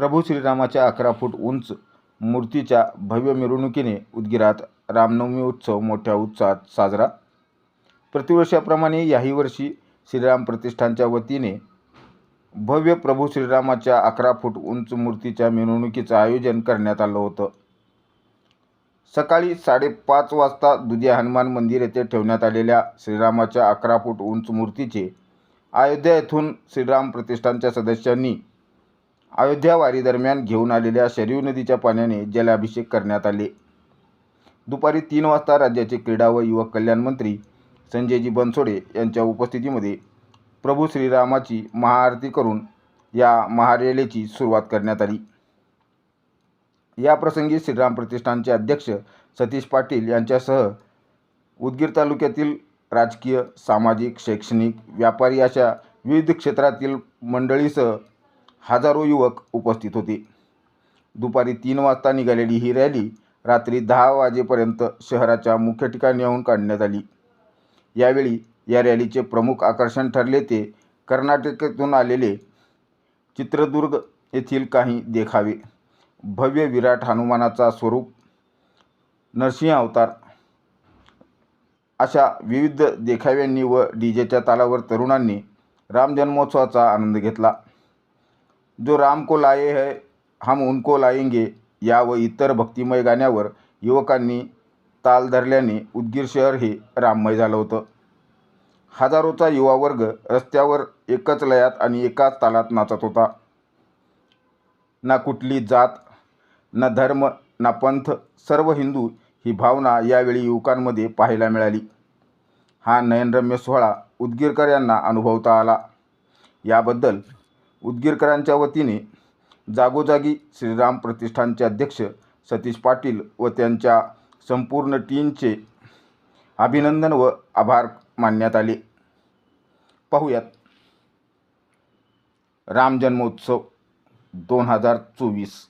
प्रभू श्रीरामाच्या अकरा फूट उंच मूर्तीच्या भव्य मिरवणुकीने उदगिरात रामनवमी उत्सव मोठ्या उत्साहात साजरा. प्रतिवर्षाप्रमाणे याही वर्षी श्रीराम प्रतिष्ठानच्या वतीने भव्य प्रभू श्रीरामाच्या अकरा फूट उंच मूर्तीच्या मिरवणुकीचं आयोजन करण्यात आलं होतं. सकाळी साडेपाच वाजता दुधिया हनुमान मंदिर येथे ठेवण्यात आलेल्या श्रीरामाच्या अकरा फूट उंच मूर्तीचे अयोध्या येथून श्रीराम प्रतिष्ठानच्या सदस्यांनी अयोध्या वारीदरम्यान घेऊन आलेल्या शरीव नदीच्या पाण्याने जलाभिषेक करण्यात आले. दुपारी तीन वाजता राज्याचे क्रीडा व युवक कल्याण मंत्री संजयजी बनसोडे यांच्या उपस्थितीमध्ये प्रभू श्रीरामाची महाआरती करून या महारेलेची सुरुवात करण्यात आली. या प्रसंगी श्रीराम प्रतिष्ठानचे अध्यक्ष सतीश पाटील यांच्यासह उदगीर तालुक्यातील राजकीय सामाजिक शैक्षणिक व्यापारी अशा विविध क्षेत्रातील मंडळीसह हजारो युवक उपस्थित होते. दुपारी तीन वाजता निघालेली ही रॅली रात्री दहा वाजेपर्यंत शहराच्या मुख्य ठिकाणी येऊन काढण्यात आली. यावेळी या रॅलीचे प्रमुख आकर्षण ठरले ते कर्नाटकातून आलेले चित्रदुर्ग येथील काही देखावे. भव्य विराट हनुमानाचा स्वरूप नरसिंह अवतार अशा विविध देखाव्यांनी व डी जेच्या तालावर तरुणांनी राम जन्मोत्सवाचा आनंद घेतला. जो राम को लाये है हम उनको लाएंगे या व इतर भक्तिमय गाण्यावर युवकांनी ताल धरल्याने उदगीर शहर हे राममय झालं होतं. हजारोचा युवा वर्ग रस्त्यावर एकच लयात आणि एकाच तालात नाचत होता. ना कुठली जात ना धर्म ना पंथ सर्व हिंदू ही भावना यावेळी युवकांमध्ये पाहायला मिळाली. हा नयनरम्य सोहळा उदगीरकर यांना अनुभवता आला. याबद्दल उदगीरकरांच्या वतीने जागोजागी श्रीराम प्रतिष्ठानचे अध्यक्ष सतीश पाटील व त्यांच्या संपूर्ण टीमचे अभिनंदन व आभार मानण्यात आले. पाहूयात. राम जन्मोत्सव दोन हजार चोवीस.